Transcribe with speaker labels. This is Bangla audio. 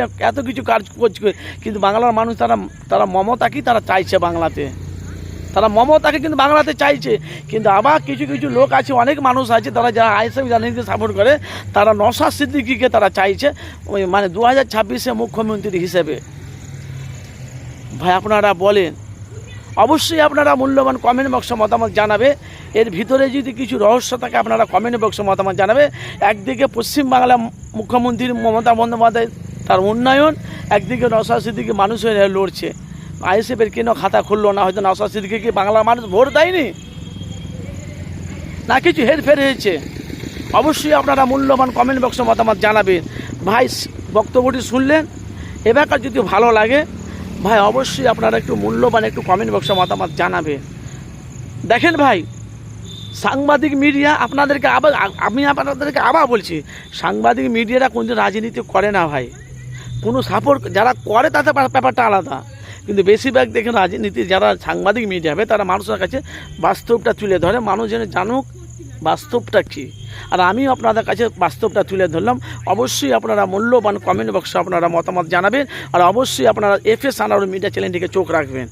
Speaker 1: এত কিছু কাজ করছে। কিন্তু বাংলার মানুষ তারা তারা মমতাকেই তারা চাইছে বাংলাতে। তারা মমতাকে কিন্তু বাংলাতে চাইছে। কিন্তু আবার কিছু কিছু লোক আছে, অনেক মানুষ আছে, তারা যারা আইএসএফ জানিকে সাপোর্ট করে, তারা নশা সিদ্দিকিকে তারা চাইছে, ওই মানে দু হাজার ছাব্বিশে মুখ্যমন্ত্রী হিসেবে। ভাই, আপনারা বলেন। অবশ্যই আপনারা মূল্যবান কমেন্ট বক্সে মতামত জানাবে। এর ভিতরে যদি কিছু রহস্য থাকে, আপনারা কমেন্ট বক্সে মতামত জানাবে। একদিকে পশ্চিমবাংলা মুখ্যমন্ত্রী মমতা বন্দ্যোপাধ্যায় তার উন্নয়ন, একদিকে নওশাদ সিদ্দিকি মানুষ হয়ে লড়ছে। আইএসএফের কেন খাতা খুললো না? হয়তো নওশাদ সিদ্দিকি কি বাংলা মানুষ ভোট দেয়নি? না, কিছু হেরফের হয়েছে। অবশ্যই আপনারা মূল্যবান কমেন্ট বক্সে মতামত জানাবেন। ভাই বক্তব্যটি শুনলেন? এবারকার যদি ভালো লাগে, ভাই, অবশ্যই আপনারা একটু মূল্যবান একটু কমেন্ট বক্সে মতামত জানাবেন। দেখেন ভাই, সাংবাদিক মিডিয়া আপনাদেরকে আবার আমি আপনাদেরকে আবার বলছি, সাংবাদিক মিডিয়ারা কোনদিন রাজনীতি করে না ভাই। কোনো সাপোর্ট যারা করে তাতে ব্যাপারটা আলাদা। কিন্তু বেশিরভাগ দেখেন রাজনীতি যারা সাংবাদিক মিডিয়া হবে, তারা মানুষের কাছে বাস্তবটা তুলে ধরে, মানুষ যেন জানুক বাস্তবটা কী। আর আমিও আপনাদের কাছে বাস্তবটা তুলে ধরলাম। অবশ্যই আপনারা মূল্যবান কমেন্ট বক্সে আপনারা মতামত জানাবেন, আর অবশ্যই আপনারা এফ এস আনার মিডিয়া চ্যানেলটিকে চোখ রাখবেন।